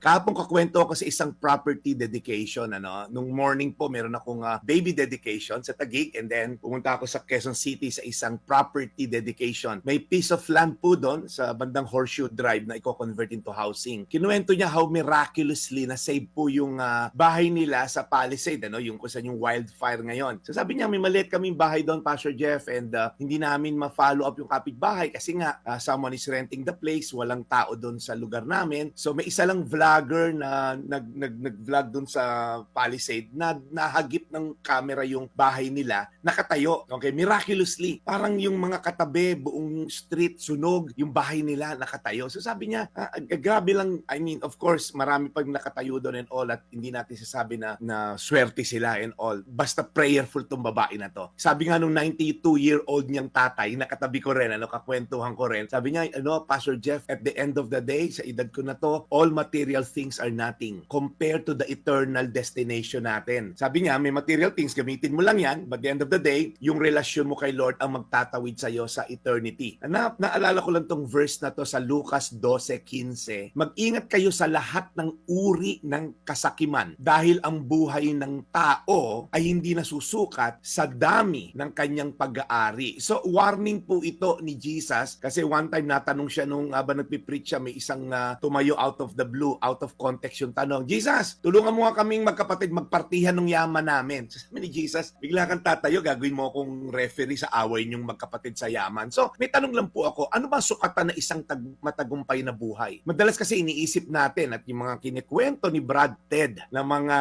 Kahapon kakwento ako sa isang property dedication. Ano? Nung morning po, meron akong ah, baby dedication sa Taguig and then pumunta ako sa Quezon City sa isang property dedication. May piece of land po doon sa bandang Horseshoe Drive na i-convert into housing. Kinuwento niya how miraculously na save po yung ah, bahay nila sa Palisade, ano? yung kung saan yung wildfire ngayon. So sabi niya, may maliit kaming bahay doon, Pastor Jeff, and ah, hindi namin ma-follow up yung kapitbahay kasi nga ah, someone is renting the place, walang tao doon sa lugar namin. So may isa lang vlogger na nag nag nag-vlog doon sa Palisade na nahagip ng camera yung bahay nila, nakatayo. Okay, miraculously, parang yung mga katabi, buong street sunog, yung bahay nila nakatayo. So sabi niya, ah, ah, grabe lang, I mean, of course, marami pag nakatayo doon and all at hindi natin sasabi na na swerte sila and all. Basta prayerful tong babae na to. Sabi nga nung 92-year-old niyang tatay, nakatabi ko rin, ano, kakwentuhan ko rin. Sabi niya, ano, Pastor Jeff, at the end of the day, sa edad ko na to, all material things are nothing compared to the eternal destination natin. Sabi niya, may material things, gamitin mo lang yan, but the end of the day, yung relasyon mo kay Lord ang magtatawid sa iyo sa eternity. Na, naalala ko lang tong verse na to sa Lucas 12:15. Mag-ingat kayo sa lahat ng uri ng kasakiman dahil ang buhay ng tao ay hindi nasusukat sa dami ng kanyang pag-aari. So warning po ito ni Jesus kasi one time natanong siya nung habang nagpipreach siya may isang ah, tumayo out of the blue, of context yung tanong, Jesus, tulungan mo nga kaming magkapatid magpartihan ng yaman namin. Sabi ni Jesus, bigla kang tatayo, gagawin mo akong referee sa away niyong magkapatid sa yaman. So, may tanong lang po ako, ano ba sukatan na isang tag- matagumpay na buhay? Madalas kasi iniisip natin at yung mga kinikwento ni Brad Ted na mga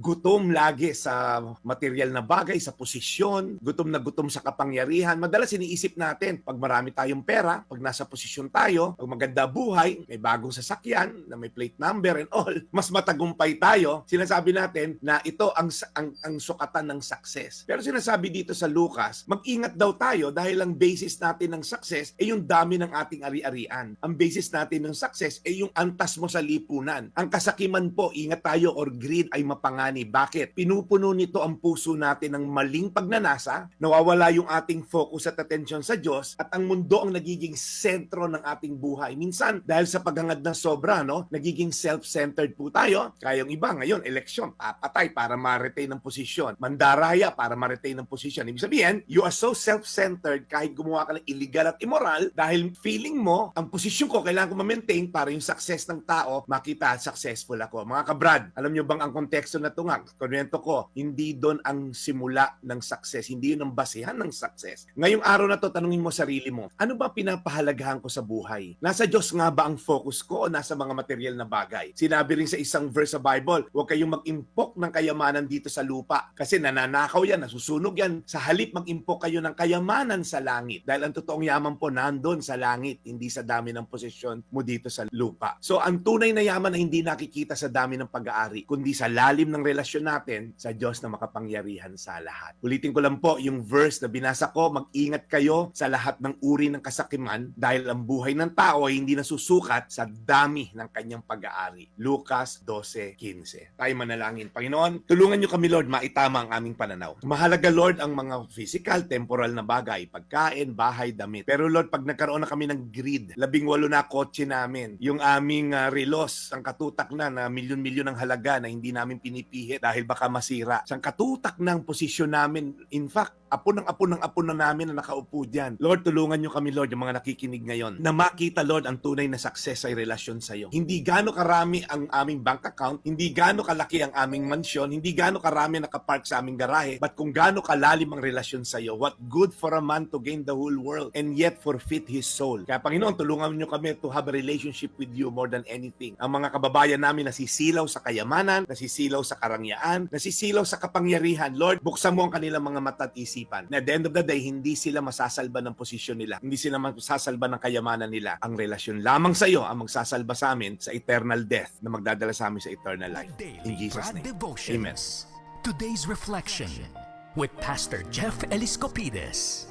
gutom lagi sa material na bagay, sa posisyon, gutom na gutom sa kapangyarihan. Madalas iniisip natin, pag marami tayong pera, pag nasa posisyon tayo, pag maganda buhay, may bagong sasakyan na may plate number and all, mas matagumpay tayo. Sinasabi natin na ito ang ang, ang sukatan ng success. Pero sinasabi dito sa Lucas, mag-ingat daw tayo dahil ang basis natin ng success ay yung dami ng ating ari-arian. Ang basis natin ng success ay yung antas mo sa lipunan. Ang kasakiman po, ingat tayo or greed ay mapangani. Bakit? Pinupuno nito ang puso natin ng maling pagnanasa, nawawala yung ating focus at attention sa Diyos at ang mundo ang nagiging sentro ng ating buhay. Minsan, dahil sa paghangad ng sobra, no, nagiging self-centered po tayo. Kaya yung iba ngayon, eleksyon, papatay para ma-retain ng posisyon. Mandaraya para ma-retain ng posisyon. Ibig sabihin, you are so self-centered kahit gumawa ka ng illegal at immoral dahil feeling mo, ang posisyon ko kailangan ko ma-maintain para yung success ng tao, makita successful ako. Mga kabrad, alam nyo bang ang konteksto na ito nga, konwento ko, hindi doon ang simula ng success, hindi yun ang basehan ng success. Ngayong araw na to, tanungin mo sarili mo, ano ba pinapahalagahan ko sa buhay? Nasa Diyos nga ba ang focus ko o nasa mga material na bagay? Sinabi rin sa isang verse sa Bible, huwag kayong mag-impok ng kayamanan dito sa lupa kasi nananakaw yan, nasusunog yan. Sa halip mag-impok kayo ng kayamanan sa langit dahil ang totoong yaman po nandun sa langit, hindi sa dami ng posisyon mo dito sa lupa. So ang tunay na yaman na hindi nakikita sa dami ng pag-aari, kundi sa lalim ng relasyon natin sa Diyos na makapangyarihan sa lahat. Ulitin ko lang po yung verse na binasa ko, mag-ingat kayo sa lahat ng uri ng kasakiman dahil ang buhay ng tao ay hindi nasusukat sa dami ng kanyang pag-aari. Lucas 12.15 Tayo manalangin. Panginoon, tulungan niyo kami Lord, maitama ang aming pananaw. Mahalaga Lord ang mga physical, temporal na bagay, pagkain, bahay, damit. Pero Lord, pag nagkaroon na kami ng greed, labing walo na kotse namin, yung aming uh, relos, ang katutak na na milyon-milyon ang halaga na hindi namin pinipihit dahil baka masira. Sang katutak ng posisyon namin, in fact, apo ng apo ng apo na namin na nakaupo dyan. Lord, tulungan niyo kami, Lord, yung mga nakikinig ngayon, na makita, Lord, ang tunay na success ay relasyon sa iyo. Hindi gaano karami ang aming bank account, hindi gaano kalaki ang aming mansyon, hindi gaano karami nakapark sa aming garahe, but kung gaano kalalim ang relasyon sa iyo. What good for a man to gain the whole world and yet forfeit his soul. Kaya Panginoon, tulungan niyo kami to have a relationship with you more than anything. Ang mga kababayan namin nasisilaw sa kayamanan, nasisilaw sa karangyaan, nasisilaw sa kapangyarihan. Lord, buksan mo ang kanilang mga mata at isipan. Na at the end of the day, hindi sila masasalba ng posisyon nila. Hindi sila masasalba ng kayamanan nila. Ang relasyon lamang sa iyo ang magsasalba sa amin sa eternal death na magdadala sa amin sa eternal life. In Jesus' name. Amen. Today's reflection with Pastor Jeff Eliscopides.